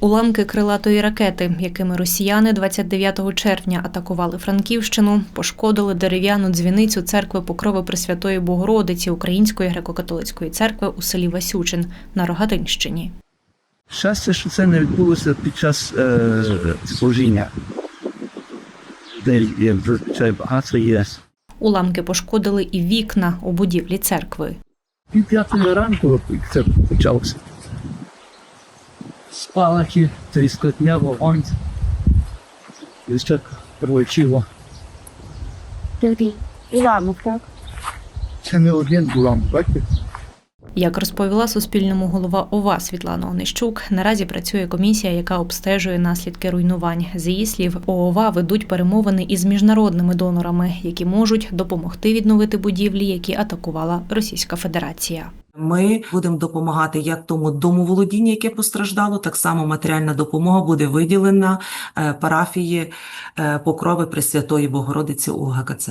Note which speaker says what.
Speaker 1: Уламки крилатої ракети, якими росіяни 29 червня атакували Франківщину, пошкодили дерев'яну дзвіницю церкви Покрови Пресвятої Богородиці Української греко-католицької церкви у селі Васючин на Рогатинщині.
Speaker 2: Щастя, що це не відбулося під час е, служіння. Де є зазвичай багато є.
Speaker 1: Уламки пошкодили і вікна у будівлі церкви.
Speaker 2: Пів п'ятої ранку це почалося. Спалахи, тріскотня, вогонь. І ще прилетіло.
Speaker 3: Уламок, так?
Speaker 2: Це не один булам, бачите?
Speaker 1: Як розповіла Суспільному голова ОВА Світлана Онищук, наразі працює комісія, яка обстежує наслідки руйнувань. З її слів, ООВА ведуть перемовини із міжнародними донорами, які можуть допомогти відновити будівлі, які атакувала Російська Федерація.
Speaker 4: Ми будемо допомагати як тому домоволодінню, яке постраждало, так само матеріальна допомога буде виділена е, парафії е, Покрови Пресвятої Богородиці УГКЦ.